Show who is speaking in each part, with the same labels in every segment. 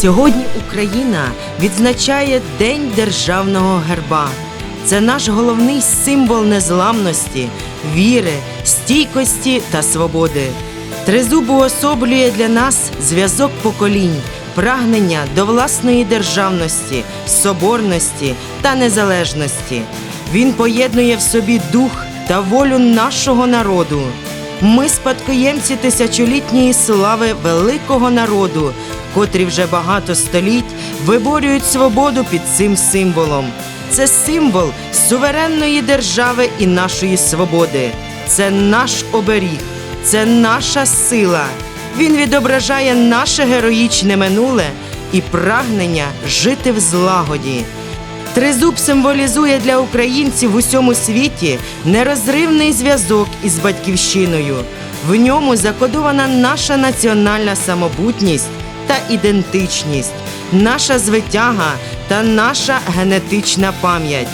Speaker 1: Сьогодні Україна відзначає День державного герба. Це наш головний символ незламності, віри, стійкості та свободи. Тризуб уособлює для нас зв'язок поколінь, прагнення до власної державності, соборності та незалежності. Він поєднує в собі дух та волю нашого народу. Ми спадкоємці тисячолітньої слави великого народу, котрі вже багато століть виборюють свободу під цим символом. Це символ суверенної держави і нашої свободи. Це наш оберіг, це наша сила. Він відображає наше героїчне минуле і прагнення жити в злагоді. Тризуб символізує для українців в усьому світі нерозривний зв'язок із батьківщиною. В ньому закодована наша національна самобутність та ідентичність, наша звитяга та наша генетична пам'ять.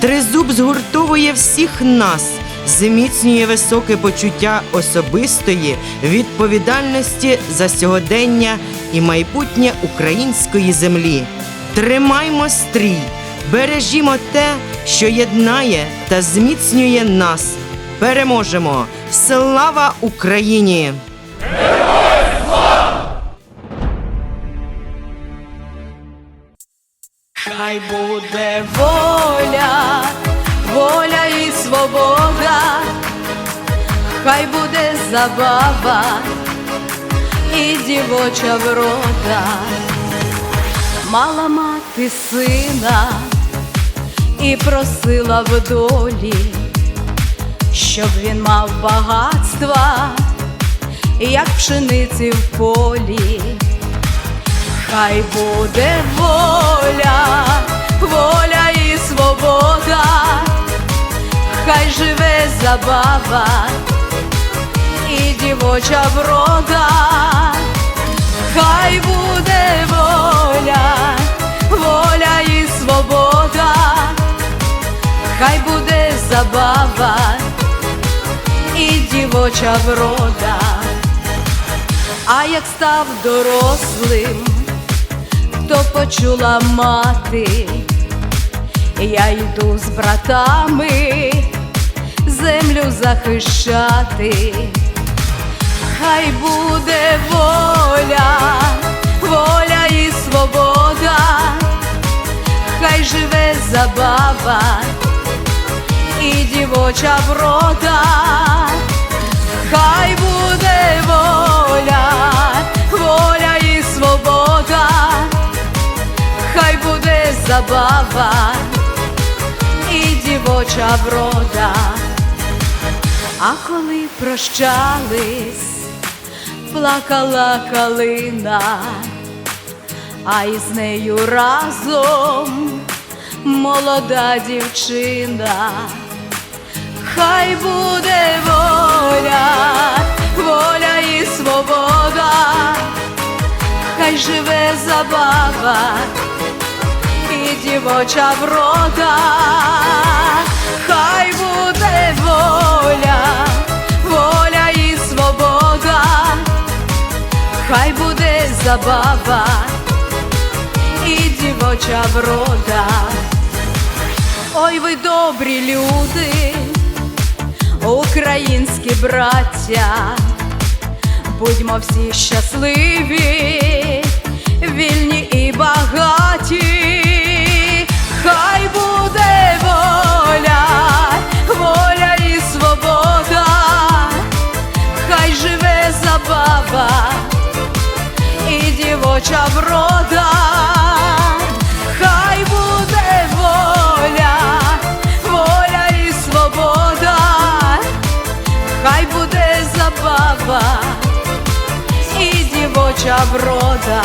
Speaker 1: Тризуб згуртовує всіх нас, зміцнює високе почуття особистої відповідальності за сьогодення і майбутнє української землі. Тримаймо стрій, бережімо те, що єднає та зміцнює нас. Переможемо! Слава Україні!
Speaker 2: Хай буде воля, воля і свобода, хай буде забава і дівоча врода, мала мати сина і просила в долі, щоб він мав багатства, як пшениці в полі. Хай буде воля, воля і свобода, хай живе забава і дівоча врода, буде забава і дівоча врода. А як став дорослим, то почула мати, я йду з братами землю захищати, хай буде воля, воля і свобода, хай живе забава і дівоча врода, хай буде воля, воля і свобода, хай буде забава і дівоча врода. А коли прощались, плакала калина, а із нею разом молода дівчина. Хай буде воля, воля і свобода, хай живе забава і дівоча врода, хай буде воля, воля і свобода, хай буде забава і дівоча врода. Ой, ви добрі люди, українські браття, будьмо всі щасливі, вільні і багаті, хай буде воля, воля і свобода, хай живе забава і дівоча врода, забава і дівоча врода.